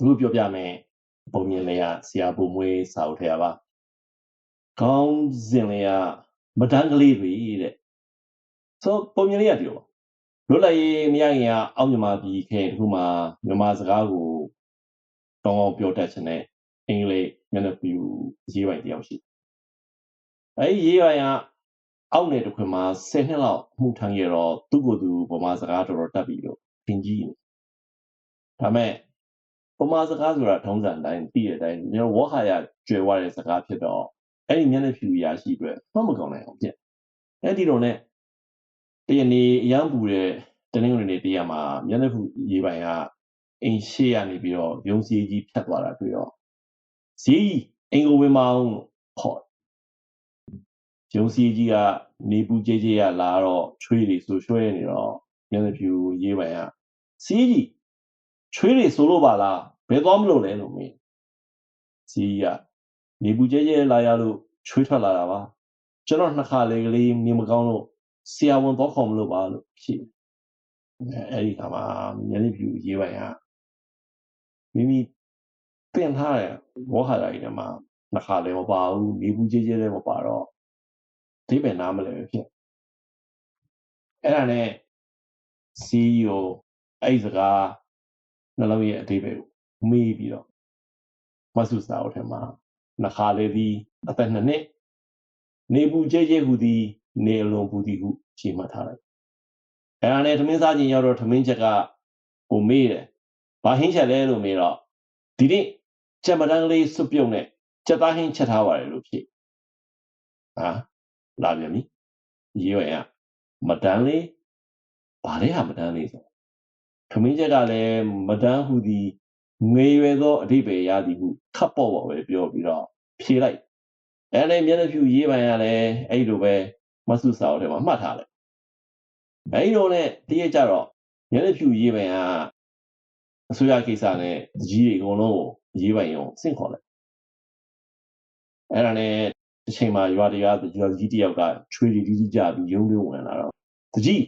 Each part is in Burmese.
အခုပြောပြမယ်ပုံမြင်လေးကဆရာပုံမွေးစာအုပ်ထဲပါခေါင်းစဉ်လေးကမတန်းကလေးတွေတဲ့ဆိုပုံမြင်လေးကဒီလိုပါလွတ်လပ်ရေးမရခင်ကအောက်မြန်မာပြည်ခေတ်တခုမှာမြန်မာစကားကိုတောင်းအောင်ပြောတတ်ခြင်းနဲ့အင်္ဂလိပ်မျက်နှာပြူရေးပိုင်တယောက်ရှိအဲဒီရေးပိုင်ကအောက်နယ်တစ်ခွင်မှာ10နှစ်လောက်မှုထမ်းခဲ့တော့သူ့ကိုယ်သူဗမာစကားတော်တော်တတ်ပြီလို့သင်ကြီးနေဒါမဲ့ ဗမာစကားဆိုတာထုံးစံတိုင်းသိတဲ့အတိုင်းကျွန်တော်ဝဟာရကျွယ်ဝတဲ့စကားဖြစ်တော့အဲ့ဒီမျက်နှာဖြူရာရှိအတွက်မှတ်မကောင်းနိုင်အောင်ဖြစ်အဲ့ဒီတော့ ਨੇ တရနေအရန်ပူတဲ့တနင်္ဂနွေနေ့တရားမှာမျက်နှာဖြူရေးပိုင်ကအင်းရှေ့ကနေပြီးတော့ရုံးစည်းကြီးဖြတ်သွားတာတွေ့တော့ဈေးကြီးအင်္ဂဝင်မအောင်ခေါ်ရုံးစည်းကြီးကနေပူကြေးကြေးကလာတော့ချွေးတွေဆိုရွှဲနေတော့မျက်နှာဖြူရေးပိုင်ကစီးကြီးချွေးတွေဆိုလို့ပါလား ဘယ်သွားမလို့လဲလို့မေးစီးကနေပူကြေးကြေးလာရလို့ချွေးထွက်လာတာပါကျွန်တော်နှစ်ခါလေကလေးနေမကောင်းလို့ဆရာဝန်တော့ခေါ်မလို့ပါလို့ဖြေအဲ့ဒီခါမှာမျက်နှာဖြူရေးပိုင်ကမိမိတင်ထားတဲ့ဝဟာရကြီးထဲမှာနှစ်ခါလည်းမပါဘူးနေပူကြေးကြေးလည်းမပါတော့ဒီပဲနားမလဲပဲဖြစ်အဲ့ဒါနဲ့ CEO အဲ့ဒီစကားနှလုံးရဲ့အသေးပဲ မေးပြီးတော့မဆုစာအုပ်ထဲမှာနှခါလေးသည်အသက်နှစ်နှစ်နေဘူးကြဲကြဲဟူသည်နေအလွန်ပူသည်ဟုရှင်းမှတ်ထားလိုက်အဲ့ဒါနဲ့သမင်းစားခြင်းရောက်တော့သမင်းချက်ကဟိုမေးတယ်ဘာဟင်းချက်လဲလို့မေးတော့ဒီနေ့ချက်မတန်းကလေးစွပ်ပြုတ်နဲ့ချက်သားဟင်းချက်ထားပါတယ်လို့ဖြေဟာလာပြန်ပြီရေးရရမတန်းလေးဘာလဲဟာမတန်းလေးဆိုခမင်းချက်ကလည်းမတန်းဟူသည် ငွေရွယ်သောအဓိပ္ပာယ်ရသည်ဟုခပ်ပေါ့ပေါ့ပဲပြောပြီးတော့ဖြေလိုက်အဲလည်းမျက်နှာဖြူရေးပိုင်ရလဲအဲ့လိုပဲမဆုစာအုပ်ထဲမှာမှတ်ထားလိုက်အဲ့လိုနဲ့တည့်ရကြတော့မျက်နှာဖြူရေးပိုင်ကအစိုးရကိစ္စနဲ့တကြီးတွေအကုန်လုံးကိုရေးပိုင်အောင်ဆင့်ခေါ်လိုက်အဲ့ဒါနဲ့တစ်ချိန်မှာရွာတရားရွာကြီးတယောက်ကချွေးတွေကြီးကြပြီးရုံးရုံးဝင်လာတော့တကြီး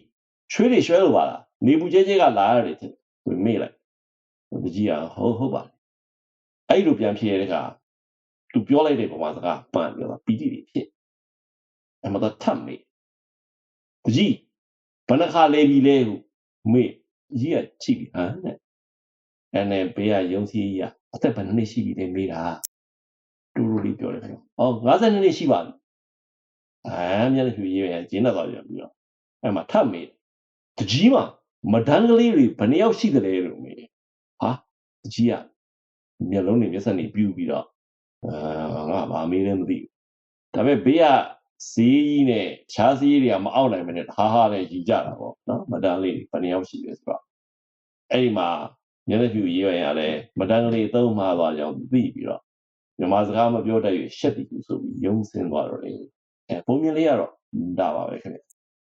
ချွေးတွေရွှဲလို့ပါလားနေဘူးကျဲကျဲကလာရတယ်တဲ့သူမေ့လိုက် တကြီးကဟုတ်ဟုတ်ပါအဲ့လိုပြန်ဖြေရတဲ့အခါသူပြောလိုက်တဲ့ပုံမှာစကားပန်ပြောတာပီတိတွေဖြစ်အမတော့ထပ်မေ့တကြီးဘယ်နှခါလဲပြီလဲဟုမေ့ကြီးကချိပြီဟမ်တဲ့အဲ့နဲ့ဘေးကယုံစီကြီးကအသက်ဘယ်နှစ်ရှိပြီလဲမေးတာတူတူလေးပြောတယ်ခင်ဗျ။အော်52နှစ်ရှိပါပြီ။အဲမျက်နှာဖြူရေးရကျင်းတော့ပြန်ပြီးတော့အဲ့မှာထပ်မေးတကြီးမှာမဒန်းကလေးတွေဘယ်နှယောက်ရှိသလဲလို့မေး ဟာတကြီးကမျက်လုံးတွေမျက်စက်တွေပြူပြီးတော့အာငါဘာမေးလဲမသိဘူး။ဒါပေမဲ့ဘေးကဈေးကြီးနဲ့ခြားဈေးတွေကမအောက်နိုင်မနဲ့ဟာဟာနဲ့ကြီးကြတာပေါ့နော်မဒန်းလေးဘယ်နှယောက်ရှိလဲဆိုတော့အဲ့ဒီမှာမျက်နှာဖြူရေးရရင်လည်းမဒန်းကလေးသုံးမှားသွားကြောင်းသိပြီးတော့မြန်မာစကားမပြောတတ်ရရှက်တီကူဆိုပြီးယုံစင်းသွားတော့လေအဲပုံမြင်လေးကတော့ဒါပါပဲခင်ဗျ